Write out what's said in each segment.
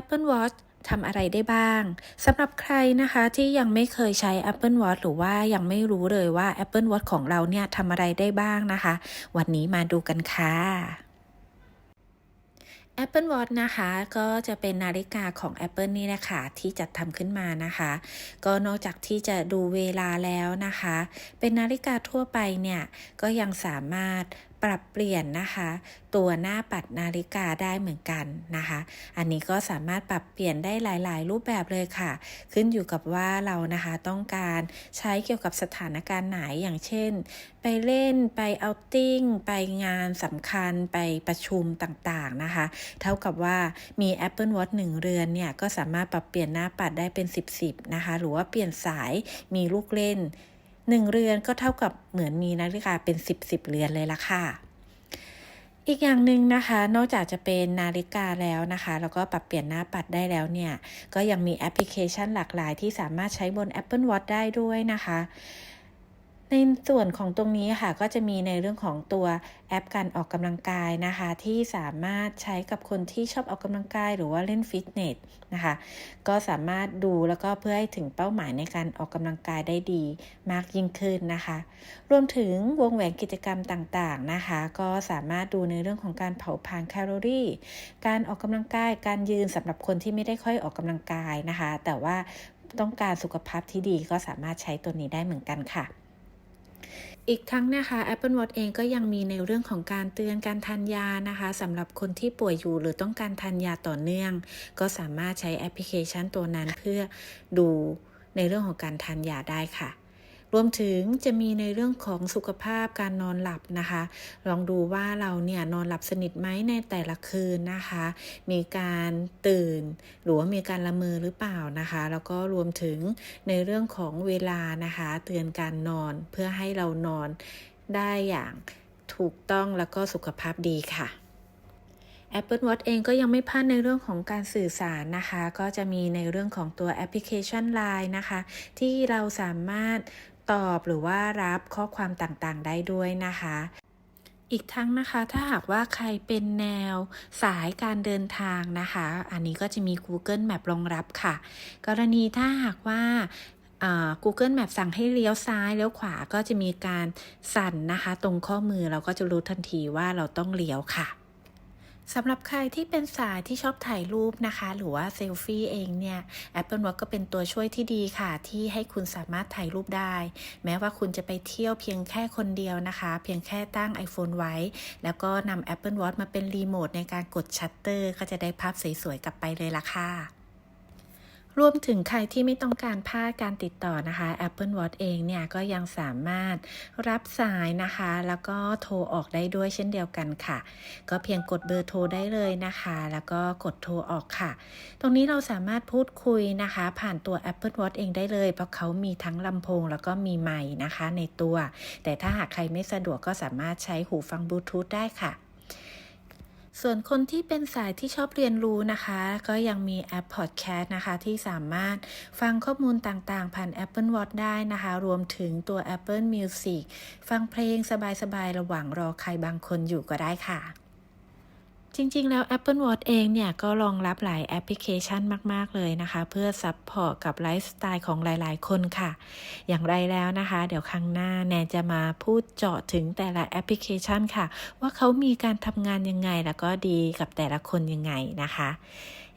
Apple Watch ทำอะไรได้บ้างสำหรับใครนะคะที่ยังไม่เคยใช้ Apple Watch หรือว่ายังไม่รู้เลยว่า Apple Watch ของเราเนี่ยทำอะไรได้บ้างนะคะ วันนี้มาดูกันค่ะ Apple Watch นะคะก็จะเป็นนาฬิกาของ Apple นี่แหละค่ะที่จัดทำขึ้นมานะคะ ก็นอกจากที่จะดูเวลาแล้วนะคะ เป็นนาฬิกาทั่วไปเนี่ยก็ยังสามารถ ปรับเปลี่ยนนะคะ ตัวหน้าปัดนาฬิกาได้เหมือนกันนะคะ อันนี้ก็สามารถปรับเปลี่ยนได้หลาย ๆ รูปแบบเลยค่ะ ขึ้นอยู่กับว่าเรานะคะต้องการใช้เกี่ยวกับสถานการณ์ไหนอย่างเช่น ไปเล่นไปเอาติ้ง ไปงานสำคัญไปประชุมต่างๆนะคะ เท่ากับว่ามี Apple Watch 1 เรือนเนี่ยก็สามารถปรับเปลี่ยนหน้าปัดได้เป็น 10 10นะคะ หรือว่าเปลี่ยนสายมีลูกเล่น 1 เรือนก็เท่ากับเหมือนมีนาฬิกาเป็น 10 10 เรือนเลยละค่ะ อีกอย่างหนึ่งนะคะ นอกจากจะเป็นนาฬิกาแล้วนะคะ แล้วก็ปรับเปลี่ยนหน้าปัดได้แล้วเนี่ย ก็ยังมีแอปพลิเคชันหลากหลายที่สามารถใช้บน Apple Watch ได้ด้วยนะคะ ในส่วนของตรงนี้ค่ะก็จะมีในเรื่องของตัวแอปการออกกำลังกายนะคะ ที่สามารถใช้กับคนที่ชอบออกกำลังกายหรือว่าเล่นฟิตเนสนะคะ ก็สามารถดูแล้วก็เพื่อให้ถึงเป้าหมายในการออกกำลังกายได้ดีมากยิ่งขึ้นนะคะ รวมถึงวงแหวนกิจกรรมต่างๆนะคะ ก็สามารถดูในเรื่องของการเผาผลาญแคลอรี่ การออกกำลังกายการยืนสำหรับคนที่ไม่ได้ค่อยออกกำลังกายนะคะ แต่ว่าต้องการสุขภาพที่ดีก็สามารถใช้ตัวนี้ได้เหมือนกันค่ะ อีกทั้งนะคะ Apple Watch เองก็ยังมีในเรื่องของการเตือนการทานยานะคะสำหรับคนที่ป่วยอยู่หรือต้องการทานยาต่อเนื่อง ก็สามารถใช้แอปพลิเคชันตัวนั้นเพื่อดูในเรื่องของการทานยาได้ค่ะ รวมถึงจะมีในเรื่องของสุขภาพการนอนหลับนะคะ ลองดูว่าเราเนี่ยนอนหลับสนิทไหมในแต่ละคืนนะคะ มีการตื่น หรือว่ามีการละเมอหรือเปล่านะคะ แล้วก็รวมถึงในเรื่องของเวลานะคะ เตือนการนอนเพื่อให้เรานอนได้อย่างถูกต้องแล้วก็สุขภาพดีค่ะ Apple Watch เองก็ยังไม่พลาดในเรื่องของการสื่อสารนะคะ ก็จะมีในเรื่องของตัวแอปพลิเคชัน Line นะคะ ที่เราสามารถ ตอบหรือว่ารับข้อความต่างๆ ได้ด้วยนะคะอีกทั้งนะคะถ้าหากว่าใครเป็นแนวสายการเดินทางนะคะ อันนี้ก็จะมี Google Map รองรับค่ะ กรณีถ้าหากว่า Google Map สั่งให้เลี้ยวซ้ายเลี้ยวขวาก็จะมีการสั่นนะคะ ตรงข้อมือเราก็จะรู้ทันทีว่าเราต้องเลี้ยวค่ะ สำหรับใครที่เป็นสายที่ชอบถ่ายรูปนะคะ หรือว่าเซลฟี่เองเนี่ย Apple Watch ก็เป็นตัวช่วยที่ดีค่ะ ที่ให้คุณสามารถถ่ายรูปได้ แม้ว่าคุณจะไปเที่ยวเพียงแค่คนเดียวนะคะ เพียงแค่ตั้ง iPhone ไว้ แล้วก็นำ Apple Watch มาเป็นรีโมทในการกดชัตเตอร์ ก็จะได้ภาพสวยๆกลับไปเลยละค่ะ รวมถึงใครที่ไม่ต้องการพลาดการติดต่อนะคะ Apple Watch เองเนี่ยก็ยังสามารถรับสายนะคะ แล้วก็โทรออกได้ด้วยเช่นเดียวกันค่ะ ก็เพียงกดเบอร์โทรได้เลยนะคะ แล้วก็กดโทรออกค่ะ ตรงนี้เราสามารถพูดคุยนะคะ ผ่านตัว Apple Watch เองได้เลย เพราะเขามีทั้งลำโพงแล้วก็มีไมค์นะคะในตัว แต่ถ้าหากใครไม่สะดวกก็สามารถใช้หูฟังบลูทูธได้ค่ะ ส่วนคนที่เป็นสายที่ชอบเรียนรู้นะคะ ก็ยังมีแอป Podcast นะคะ ที่สามารถฟังข้อมูลต่างๆ ผ่าน Apple Watch ได้นะคะ รวมถึงตัว Apple Music ฟังเพลงสบายๆ ระหว่างรอใครบางคนอยู่ก็ได้ค่ะ จริงๆ แล้ว Apple Watch เองเนี่ย ก็รองรับหลายแอปพลิเคชันมาก ๆ เลยนะคะ เพื่อซัพพอร์ตกับไลฟ์สไตล์ของหลาย ๆ คนค่ะ อย่างไรแล้วนะคะ เดี๋ยวครั้งหน้าแนนจะมาพูดเจาะถึงแต่ละแอปพลิเคชันค่ะ ว่าเขามีการทำงานยังไง แล้วก็ดีกับแต่ละคนยังไงนะคะ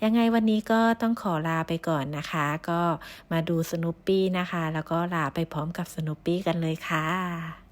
ยังไงวันนี้ก็ต้องขอลาไปก่อนนะคะ ก็มาดูสนุปปี้นะคะ แล้วก็ลาไปพร้อมกับสนุปปี้กันเลยค่ะ